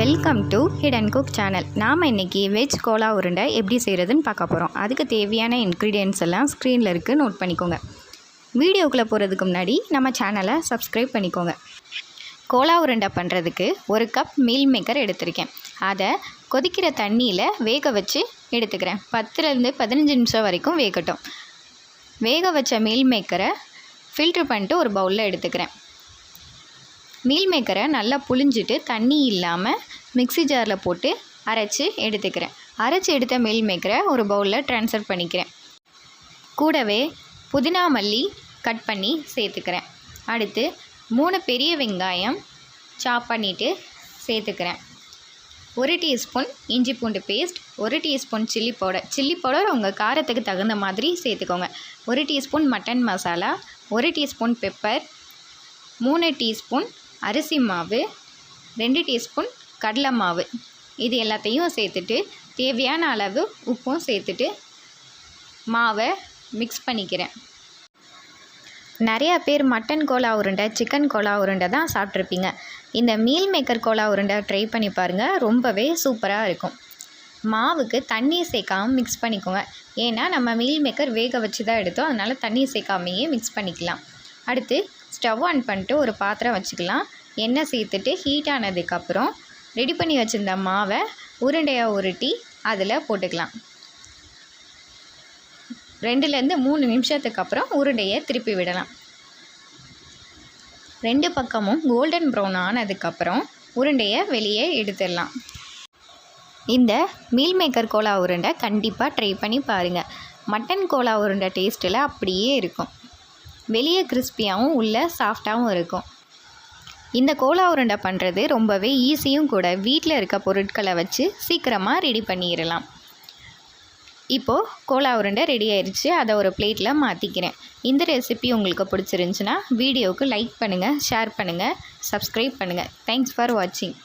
Welcome to hidden cook channel நாம் இன்றைக்கி veg Cola உருண்டை எப்படி செய்கிறதுன்னு பார்க்க போகிறோம் அதுக்கு தேவையான இன்க்ரீடியன்ஸ் எல்லாம் ஸ்க்ரீனில் இருக்குது நோட் பண்ணிக்கோங்க. வீடியோக்குள்ளே போகிறதுக்கு முன்னாடி நம்ம சேனலை சப்ஸ்கிரைப் பண்ணிக்கோங்க. கோலா உருண்டை பண்ணுறதுக்கு ஒரு கப் மீல் மேக்கர் எடுத்திருக்கேன். அதை கொதிக்கிற தண்ணியில் வேக வச்சு எடுத்துக்கிறேன். பத்துலேருந்து பதினஞ்சு நிமிஷம் வரைக்கும் வேகட்டும். வேக வச்ச மீல் மேக்கரை ஃபில்ட்ரு பண்ணிட்டு ஒரு பவுலில் எடுத்துக்கிறேன். மீல் மேக்கரை நல்லா புளிஞ்சிட்டு தண்ணி இல்லாமல் மிக்ஸி ஜாரில் போட்டு அரைச்சி எடுத்துக்கிறேன். அரைச்சி எடுத்த மீல் மேக்கரை ஒரு பவுலில் ட்ரான்ஸ்ஃபர் பண்ணிக்கிறேன். கூடவே புதினா மல்லி கட் பண்ணி சேர்த்துக்கிறேன். அடுத்து மூணு பெரிய வெங்காயம் சாப் பண்ணிவிட்டு சேர்த்துக்கிறேன். ஒரு டீஸ்பூன் இஞ்சி பூண்டு பேஸ்ட் ஒரு teaspoon chilli powder chilli powder உங்கள் காரத்துக்கு தகுந்த மாதிரி சேர்த்துக்கோங்க. ஒரு டீஸ்பூன் மட்டன் மசாலா ஒரு டீஸ்பூன் பெப்பர் மூணு டீஸ்பூன் அரிசி மாவு ரெண்டு டீஸ்பூன் கடலை மாவு. இது எல்லாத்தையும் சேர்த்துட்டு தேவையான அளவு உப்பும் சேர்த்துட்டு மாவை மிக்ஸ் பண்ணிக்கிறேன். நிறையா பேர் மட்டன் கோலா உருண்டை சிக்கன் கோலா உருண்டை தான் சாப்பிட்ருப்பீங்க இந்த மீல் மேக்கர் கோலா உருண்டை ட்ரை பண்ணி பாருங்கள் ரொம்பவே சூப்பராக இருக்கும். மாவுக்கு தண்ணி சேர்க்காம மிக்ஸ் பண்ணிக்கோங்க. ஏன்னா நம்ம மீல் மேக்கர் வேக வச்சு தான் எடுத்தோம் அதனால் தண்ணி சேர்க்காமையே மிக்ஸ் பண்ணிக்கலாம். அடுத்து ஸ்டவ் ஆன் பண்ணிட்டு ஒரு பாத்திரம் வச்சுக்கலாம். எண்ணெய் சேர்த்துட்டு ஹீட் ஆனதுக்கப்புறம் ரெடி பண்ணி வச்சுருந்த மாவை உருண்டையாக உருட்டி அதில் போட்டுக்கலாம். ரெண்டுலேருந்து மூணு நிமிஷத்துக்கு அப்புறம் உருண்டையை திருப்பி விடலாம். ரெண்டு பக்கமும் கோல்டன் ப்ரௌன் ஆனதுக்கப்புறம் உருண்டையை வெளியே எடுத்துடலாம். இந்த மீல் மேக்கர் கோலா உருண்டை கண்டிப்பாக ட்ரை பண்ணி பாருங்கள் மட்டன் கோலா உருண்டை டேஸ்ட்டில் அப்படியே இருக்கும். வெளியே கிறிஸ்பியாகவும் உள்ளே சாஃப்டாகவும் இருக்கும். இந்த கோலா உருண்டை பண்ணுறது ரொம்பவே ஈஸியும் கூட வீட்டில் இருக்க பொருட்களை வச்சு சீக்கிரமாக ரெடி பண்ணிடலாம் இப்போது கோலா உருண்டை ரெடி ஆயிடுச்சு அதை ஒரு பிளேட்டில் மாற்றிக்கிறேன் இந்த ரெசிபி உங்களுக்கு பிடிச்சிருந்துச்சுன்னா வீடியோவுக்கு லைக் பண்ணுங்கள் ஷேர் பண்ணுங்கள் சப்ஸ்கிரைப் பண்ணுங்கள் தேங்க்ஸ் ஃபார் வாட்சிங்